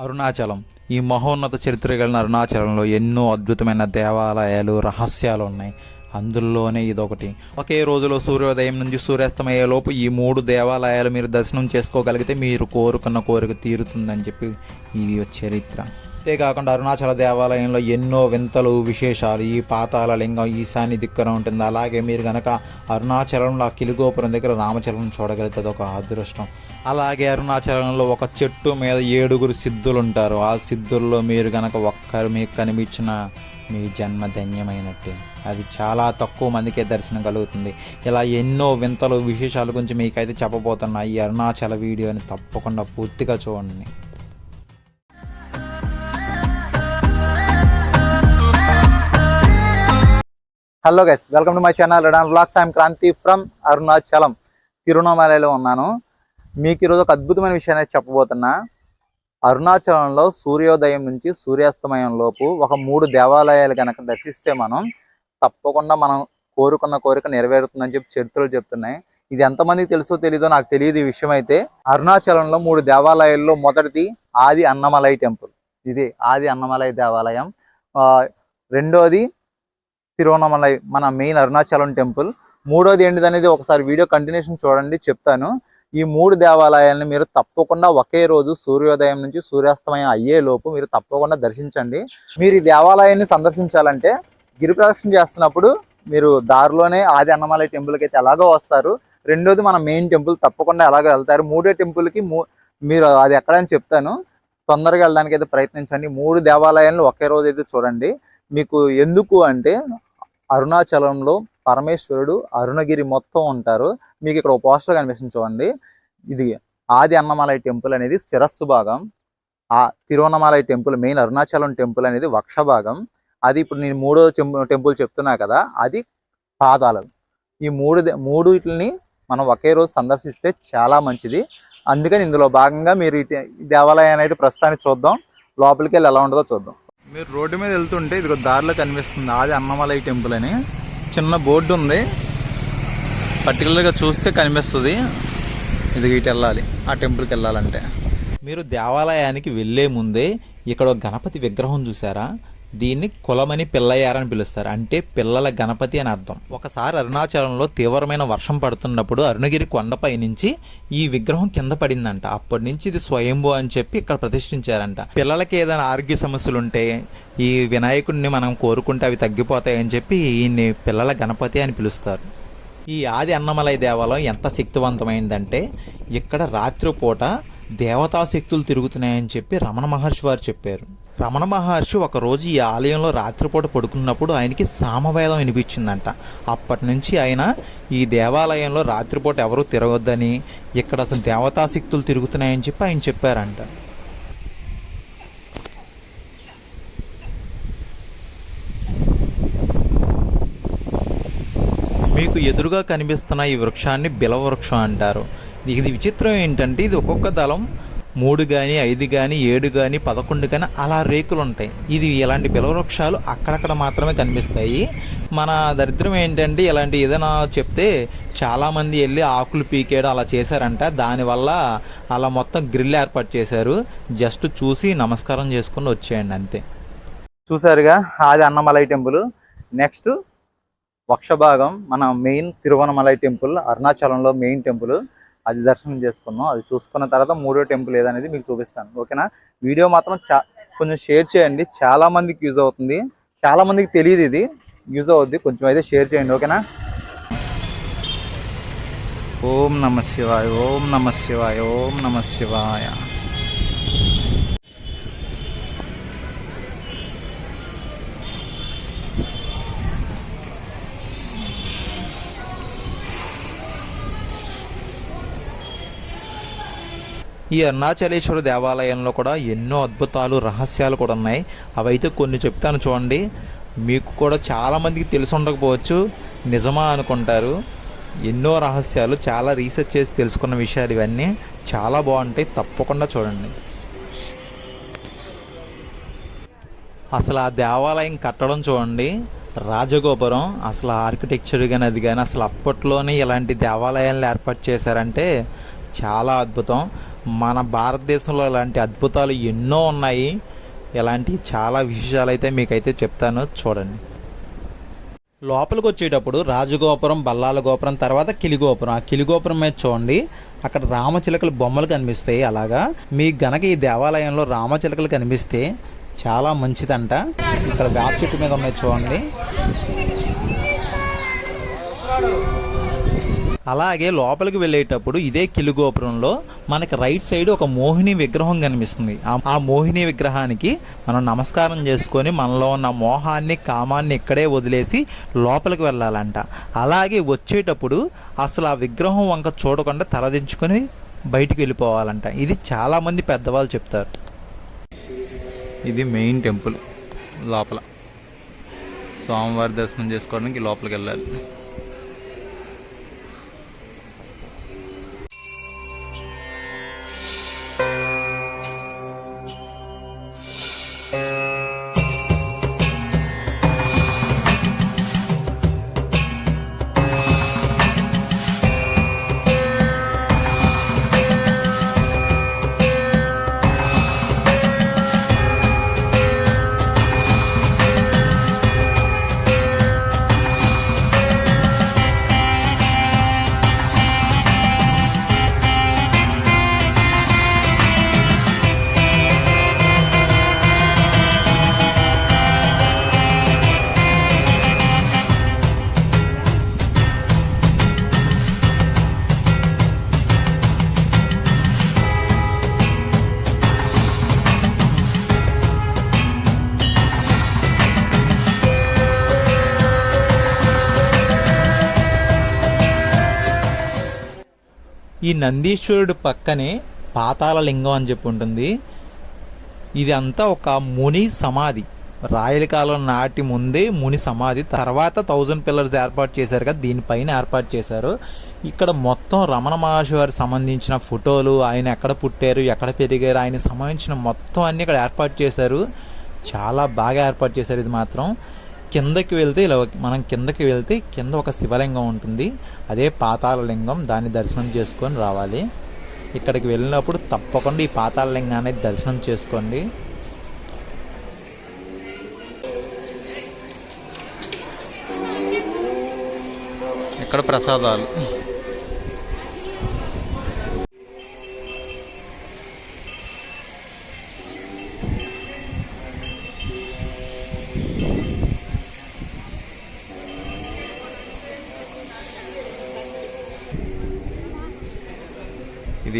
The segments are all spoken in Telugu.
అరుణాచలం. ఈ మహోన్నత చరిత్ర కలిగిన అరుణాచలంలో ఎన్నో అద్భుతమైన దేవాలయాలు రహస్యాలు ఉన్నాయి. అందులోనే ఇదొకటి. ఒకే రోజులో సూర్యోదయం నుంచి సూర్యాస్తమయ్యే లోపు ఈ మూడు దేవాలయాలు మీరు దర్శనం చేసుకోగలిగితే మీరు కోరుకున్న కోరిక తీరుతుందని చెప్పి ఇది ఒక చరిత్ర. అంతేకాకుండా అరుణాచల దేవాలయంలో ఎన్నో వింతలు విశేషాలు ఈ పాతాల లింగం ఈశాన్య దిక్కున ఉంటుంది. అలాగే మీరు కనుక అరుణాచలంలో ఆ కిలిగోపురం దగ్గర రామచలం చూడగలిగితే ఒక అదృష్టం. అలాగే అరుణాచలంలో ఒక చెట్టు మీద ఏడుగురు సిద్ధులు ఉంటారు ఆ సిద్ధుల్లో మీరు కనుక ఒక్కరు మీకు కనిపించిన మీ జన్మ ధన్యమైనట్టే. అది చాలా తక్కువ మందికే దర్శనం కలుగుతుంది. ఇలా ఎన్నో వింతలు విశేషాల గురించి మీకైతే చెప్పబోతున్నా. ఈ అరుణాచల వీడియోని తప్పకుండా పూర్తిగా చూడండి. Hello guys welcome to my channel redon vlogs I'm Kranthi from Arunachalam తిరువణామలలో ఉన్నాను. మీకు ఈరోజు ఒక అద్భుతమైన విషయాన్ని చెప్పబోతున్నా. అరుణాచలంలో సూర్యోదయం నుంచి సూర్యాస్తమయం లోపు ఒక మూడు దేవాలయాలు కనుక దర్శిస్తే మనం తప్పకుండా మనం కోరుకున్న కోరిక నెరవేరుతుందని చెప్పి చరిత్రలు చెప్తున్నాయి. ఇది ఎంతమందికి తెలుసో తెలీదో నాకు తెలియదు ఈ విషయం అయితే. అరుణాచలంలో మూడు దేవాలయాల్లో మొదటిది ఆది అన్నమలై టెంపుల్. ఇది ఆది అన్నమలై దేవాలయం. రెండోది తిరువణమలై మన మెయిన్ అరుణాచలం టెంపుల్. మూడోది ఏంటిది అనేది ఒకసారి వీడియో కంటిన్యూషన్ చూడండి చెప్తాను. ఈ మూడు దేవాలయాలను మీరు తప్పకుండా ఒకే రోజు సూర్యోదయం నుంచి సూర్యాస్తమయం అయ్యే లోపు మీరు తప్పకుండా దర్శించండి. మీరు ఈ దేవాలయాన్ని సందర్శించాలంటే గిరి ప్రదక్షిణ చేస్తున్నప్పుడు మీరు దారిలోనే ఆది అన్నమలై టెంపుల్కి అయితే ఎలాగో వస్తారు. రెండోది మన మెయిన్ టెంపుల్ తప్పకుండా ఎలాగో వెళ్తారు. మూడో టెంపుల్కి మూ మీరు అది ఎక్కడని చెప్తాను. తొందరగా వెళ్ళడానికి అయితే ప్రయత్నించండి. మూడు దేవాలయాలను ఒకే రోజు అయితే చూడండి. మీకు ఎందుకు అంటే అరుణాచలంలో పరమేశ్వరుడు అరుణగిరి మొత్తం ఉంటారు. మీకు ఇక్కడ ఒక పోస్టర్ కనిపిస్తుంది చూడండి. ఇది ఆది అన్నమలై టెంపుల్ అనేది శిరస్సు భాగం. ఆ Tiruvannamalai temple main Arunachalam temple అనేది వక్ష భాగం. అది ఇప్పుడు నేను మూడో టెంపుల్ చెప్తున్నా కదా అది పాదాలు. ఈ మూడు మూడు వీటిని మనం ఒకే రోజు సందర్శిస్తే చాలా మంచిది. అందుకని ఇందులో భాగంగా మీరు దేవాలయం అనేది దేవాలయాన్ని అయితే ప్రస్తుతానికి చూద్దాం. లోపలికి వెళ్ళి ఎలా ఉంటుందో చూద్దాం. మీరు రోడ్డు మీద వెళ్తుంటే ఇది దారిలో కనిపిస్తుంది ఆది అన్నమలై టెంపుల్ అని. చిన్న బోర్డు ఉంది. పర్టికులర్గా చూస్తే కనిపిస్తుంది. ఇది ఇటు వెళ్ళాలి. ఆ టెంపుల్కి వెళ్ళాలంటే. మీరు దేవాలయానికి వెళ్ళే ముందే ఇక్కడ ఒక గణపతి విగ్రహం చూసారా? దీన్ని కులమని పిల్లయ్యారని పిలుస్తారు. అంటే పిల్లల గణపతి అని అర్థం. ఒకసారి అరుణాచలంలో తీవ్రమైన వర్షం పడుతున్నప్పుడు అరుణగిరి కొండపై నుంచి ఈ విగ్రహం కింద పడిందంట. అప్పటి నుంచి ఇది స్వయంభూ అని చెప్పి ఇక్కడ ప్రతిష్ఠించారంట. పిల్లలకి ఏదైనా ఆరోగ్య సమస్యలు ఉంటే ఈ వినాయకుడిని మనం కోరుకుంటే అవి తగ్గిపోతాయని చెప్పి ఈయన్ని పిల్లల గణపతి అని పిలుస్తారు. ఈ ఆది అన్నమలై దేవాలయం ఎంత శక్తివంతమైందంటే ఇక్కడ రాత్రిపూట దేవతాశక్తులు తిరుగుతున్నాయని చెప్పి రమణ మహర్షి వారు చెప్పారు. రమణ మహర్షి ఒక రోజు ఈ ఆలయంలో రాత్రిపూట పడుకున్నప్పుడు ఆయనకి సామవేదం వినిపించిందంట. అప్పటి నుంచి ఆయన ఈ దేవాలయంలో రాత్రిపూట ఎవరూ తిరగొద్దని ఇక్కడ అసలు దేవతాశక్తులు తిరుగుతున్నాయని చెప్పి ఆయన చెప్పారంట. మీకు ఎదురుగా కనిపిస్తున్న ఈ వృక్షాన్ని బిలవృక్షం అంటారు. ఇది విచిత్రం ఏంటంటే ఇది ఒక్కొక్క దళం మూడు కానీ ఐదు కానీ ఏడు కానీ పదకొండు కానీ అలా రేకులు ఉంటాయి ఇది ఇలాంటి పిలవృక్షాలు అక్కడక్కడ మాత్రమే కనిపిస్తాయి. మన దరిద్రం ఏంటంటే ఇలాంటి ఏదైనా చెప్తే చాలామంది వెళ్ళి ఆకులు పీకేయడం అలా చేశారంట. దానివల్ల అలా మొత్తం గ్రిల్ ఏర్పాటు చేశారు. జస్ట్ చూసి నమస్కారం చేసుకుని వచ్చేయండి అంతే. చూసారుగా అది అన్నమలై టెంపుల్. నెక్స్ట్ వక్షభాగం మన మెయిన్ తిరువనమలై టెంపుల్ అరుణాచలంలో మెయిన్ టెంపుల్. అది దర్శనం చేసుకున్నాం. అది చూసుకున్న తర్వాత మూడో టెంపుల్ ఏదనేది మీకు చూపిస్తాను. ఓకేనా? వీడియో మాత్రం చా కొంచెం షేర్ చేయండి. చాలా మందికి యూజ్ అవుతుంది. చాలా మందికి తెలియదు ఇది. యూజ్ అవుద్ది. కొంచెం అయితే షేర్ చేయండి. ఓకేనా? ఓం నమ శివాయ. ఓం నమ శివాయ. ఓం నమ శివాయ. ఈ అరుణాచలేశ్వర దేవాలయంలో కూడా ఎన్నో అద్భుతాలు రహస్యాలు కూడా ఉన్నాయి. అవైతే కొన్ని చెప్తాను చూడండి. మీకు కూడా చాలామందికి తెలిసి ఉండకపోవచ్చు. నిజమా అనుకుంటారు. ఎన్నో రహస్యాలు చాలా రీసెర్చ్ చేసి తెలుసుకున్న విషయాలు ఇవన్నీ. చాలా బాగుంటాయి. తప్పకుండా చూడండి. అసలు ఆ దేవాలయం కట్టడం చూడండి. రాజగోపురం అసలు ఆర్కిటెక్చర్ కానీ అది కానీ అసలు అప్పట్లోనే ఇలాంటి దేవాలయాలను ఏర్పాటు చేశారంటే చాలా అద్భుతం. మన భారతదేశంలో ఇలాంటి అద్భుతాలు ఎన్నో ఉన్నాయి. ఇలాంటి చాలా విషయాలు అయితే మీకైతే చెప్తాను. చూడండి. లోపలికి వచ్చేటప్పుడు రాజగోపురం బల్లాల గోపురం తర్వాత కిలిగోపురం ఆ కిలిగోపురం మీద చూడండి. అక్కడ రామచిలకల బొమ్మలు కనిపిస్తాయి అలాగా. మీకు గనక ఈ దేవాలయంలో రామచిలకలు కనిపిస్తే చాలా మంచిదంట. ఇక్కడ వేప చెట్టు మీద ఉన్నాయి చూడండి. అలాగే లోపలికి వెళ్ళేటప్పుడు ఇదే కిలుగోపురంలో మనకి రైట్ సైడ్ ఒక మోహిని విగ్రహం కనిపిస్తుంది. ఆ- మోహిని విగ్రహానికి మనం నమస్కారం చేసుకొని మనలో ఉన్న మోహాన్ని కామాన్ని ఇక్కడే వదిలేసి లోపలికి వెళ్ళాలంట. అలాగే వచ్చేటప్పుడు అసలు ఆ విగ్రహం వంక చూడకుండా తలదించుకొని బయటికి వెళ్ళిపోవాలంట. ఇది చాలామంది పెద్దవాళ్ళు చెప్తారు. ఇది మెయిన్ టెంపుల్ లోపల. స్వామివారి దర్శనం చేసుకోవడానికి లోపలికి వెళ్ళాలి. ఈ నందీశ్వరుడు పక్కనే పాతాళలింగం అని చెప్పి ఉంటుంది. ఇది అంతా ఒక ముని సమాధి. రాయల కాలం నాటి ముందే ముని సమాధి. తర్వాత థౌజండ్ పిల్లర్స్ ఏర్పాటు చేశారు కదా దీనిపైన ఏర్పాటు చేశారు. ఇక్కడ మొత్తం రమణ మహర్షి వారికి సంబంధించిన ఫోటోలు ఆయన ఎక్కడ పుట్టారు ఎక్కడ పెరిగారు ఆయన సంబంధించిన మొత్తం అన్ని ఇక్కడ ఏర్పాటు చేశారు. చాలా బాగా ఏర్పాటు చేశారు ఇది మాత్రం. కిందకి వెళ్తే ఇలా మనం కిందకి వెళ్తే కింద ఒక శివలింగం ఉంటుంది. అదే పాతాళలింగం. దాన్ని దర్శనం చేసుకొని రావాలి. ఇక్కడికి వెళ్ళినప్పుడు తప్పకుండా ఈ పాతాళలింగాన్ని దర్శనం చేసుకోండి. ఇక్కడ ప్రసాదాలు.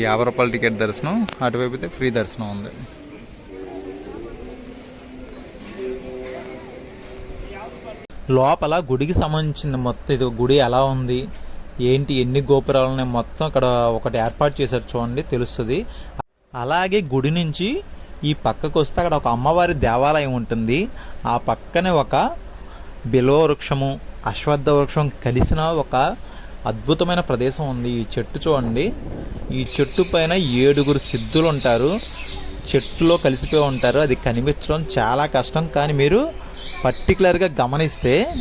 ఇది యాభై రూపాయల టికెట్ దర్శనం. అటువైపు అయితే ఫ్రీ దర్శనం ఉంది. లోపల గుడికి సంబంధించిన మొత్తం ఇది గుడి ఎలా ఉంది? ఏంటి? ఎన్ని గోపురాలు ఉన్నాయి? మొత్తం అక్కడ ఒకటి ఏర్పాటు చేశారు చూడండి తెలుస్తుంది. అలాగే గుడి నుంచి ఈ పక్కకు వస్తే అక్కడ ఒక అమ్మవారి దేవాలయం ఉంటుంది. ఆ పక్కనే ఒక బిలో వృక్షము అశ్వత్థ వృక్షం కలిసిన ఒక అద్భుతమైన ప్రదేశం ఉంది. ఈ చెట్టు చూడండి. ఈ చెట్టు పైన ఏడుగురు సిద్ధులు ఉంటారు. చెట్టులో కలిసిపోయి ఉంటారు. అది కనిపించడం చాలా కష్టం. కానీ మీరు పర్టికులర్గా గమనిస్తే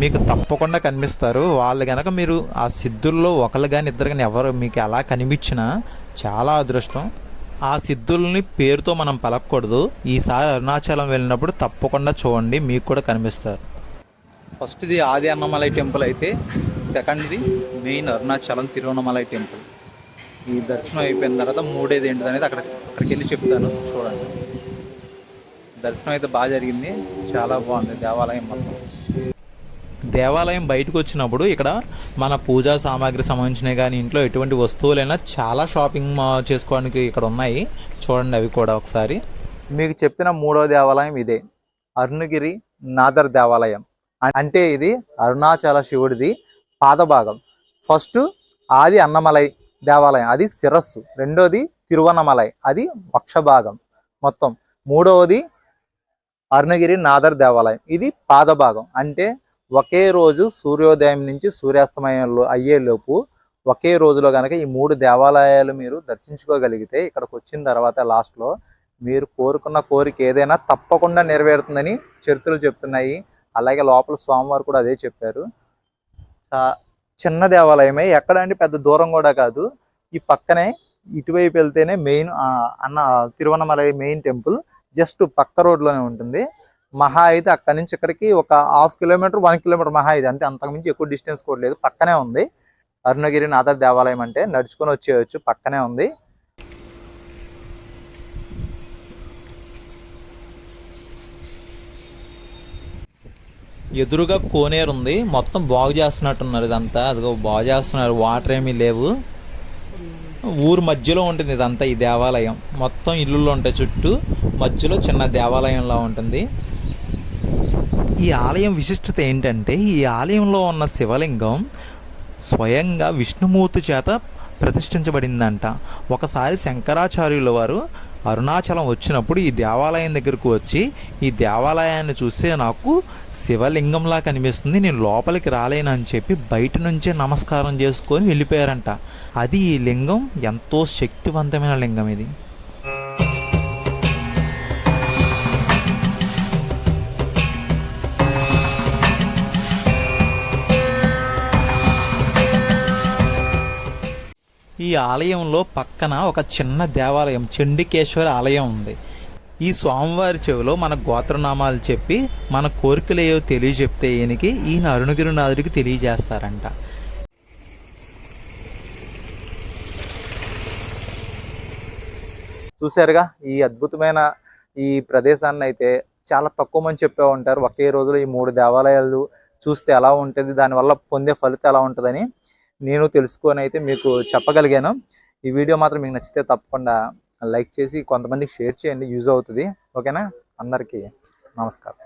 మీకు తప్పకుండా కనిపిస్తారు. వాళ్ళు కనుక మీరు ఆ సిద్ధుల్లో ఒకరు కానీ ఇద్దరు కానీ ఎవరు మీకు ఎలా కనిపించినా చాలా అదృష్టం. ఆ సిద్ధుల్ని పేరుతో మనం పలకూడదు ఈసారి అరుణాచలం వెళ్ళినప్పుడు తప్పకుండా చూడండి. మీకు కూడా కనిపిస్తారు. ఫస్ట్ ఇది ఆది అన్నమలై టెంపుల్ అయితే సెకండ్ది మెయిన్ అరుణాచలం తిరువన్నమలై టెంపుల్. ఈ దర్శనం అయిపోయిన తర్వాత మూడేది ఏంటిది అనేది అక్కడ అక్కడికి వెళ్ళి చెప్తాను. చూడండి. దర్శనం అయితే బాగా జరిగింది. చాలా బాగుంది దేవాలయం మొత్తం. దేవాలయం బయటకు వచ్చినప్పుడు ఇక్కడ మన పూజా సామాగ్రి సంబంధించినవి కానీ ఇంట్లో ఎటువంటి వస్తువులైనా చాలా షాపింగ్ మా- చేసుకోవడానికి ఇక్కడ ఉన్నాయి. చూడండి అవి కూడా ఒకసారి. మీకు చెప్పిన మూడో దేవాలయం ఇదే. అరుణగిరి నాదర్ దేవాలయం. అంటే ఇది అరుణాచల శివుడిది. పాదభాగం. ఫస్ట్ ఆది అన్నమలై దేవాలయం అది శిరస్సు. రెండోది తిరువన్నమలై అది వక్షభాగం మొత్తం. మూడవది అరుణగిరి నాదర్ దేవాలయం ఇది పాదభాగం. అంటే ఒకే రోజు సూర్యోదయం నుంచి సూర్యాస్తమయం అయ్యేలోపు ఒకే రోజులో కనుక ఈ మూడు దేవాలయాలు మీరు దర్శించుకోగలిగితే ఇక్కడికి వచ్చిన తర్వాత లాస్ట్లో మీరు కోరుకున్న కోరిక ఏదైనా తప్పకుండా నెరవేరుతుందని చరిత్రలు చెప్తున్నాయి. అలాగే లోపల స్వామివారు కూడా అదే చెప్పారు. చిన్న దేవాలయమే. ఎక్కడ అంటే పెద్ద దూరం కూడా కాదు. ఈ పక్కనే ఇటువైపు వెళ్తేనే మెయిన్ అన్న తిరువన్నమలై మెయిన్ టెంపుల్. జస్ట్ పక్క రోడ్లోనే ఉంటుంది. మహా అయితే అక్కడి నుంచి ఇక్కడికి ఒక హాఫ్ కిలోమీటర్ వన్ కిలోమీటర్ మహా ఇది. అంతే అంతకుమించి ఎక్కువ డిస్టెన్స్ కూడా లేదు. పక్కనే ఉంది. అరుణగిరి నాథ దేవాలయం అంటే నడుచుకొని వచ్చేయచ్చు. పక్కనే ఉంది. ఎదురుగా కోనేరు ఉంది. మొత్తం బాగు చేస్తున్నట్టున్నారు ఇదంతా. అదిగో బాగు చేస్తున్నారు. వాటర్ ఏమీ లేవు. ఊరు మధ్యలో ఉంటుంది ఇదంతా ఈ దేవాలయం. మొత్తం ఇల్లులు ఉంటాయి చుట్టూ. మధ్యలో చిన్న దేవాలయంలా ఉంటుంది. ఈ ఆలయం విశిష్టత ఏంటంటే ఈ ఆలయంలో ఉన్న శివలింగం స్వయంగా విష్ణుమూర్తి చేత ప్రతిష్ఠించబడిందంట. ఒకసారి శంకరాచార్యుల వారు అరుణాచలం వచ్చినప్పుడు ఈ దేవాలయం దగ్గరకు వచ్చి ఈ దేవాలయాన్ని చూస్తే నాకు శివలింగంలా కనిపిస్తుంది నేను లోపలికి రాలేను అని చెప్పి బయట నుంచే నమస్కారం చేసుకొని వెళ్ళిపోయారంట. అది ఈ లింగం ఎంతో శక్తివంతమైన లింగం ఇది. ఈ ఆలయంలో పక్కన ఒక చిన్న దేవాలయం చండికేశ్వర ఆలయం ఉంది. ఈ స్వామివారి చెవిలో మన గోత్రనామాలు చెప్పి మన కోరికలు ఏవో తెలియజెప్తే ఈయనకి ఈయన అరుణగిరినాథుడికి తెలియజేస్తారంట. చూశారుగా ఈ అద్భుతమైన ఈ ప్రదేశాన్ని అయితే చాలా తక్కువ మంది చెప్పే ఉంటారు. ఒకే రోజులో ఈ మూడు దేవాలయాలు చూస్తే ఎలా ఉంటుంది దానివల్ల పొందే ఫలితం ఎలా ఉంటుందని. నేను తెలుసుకొని అయితే మీకు చెప్పగలిగాను. ఈ వీడియో మాత్రం మీకు నచ్చితే తప్పకుండా లైక్ చేసి కొంతమందికి షేర్ చేయండి. యూజ్ అవుతుంది. ఓకేనా? అందరికీ నమస్కారం.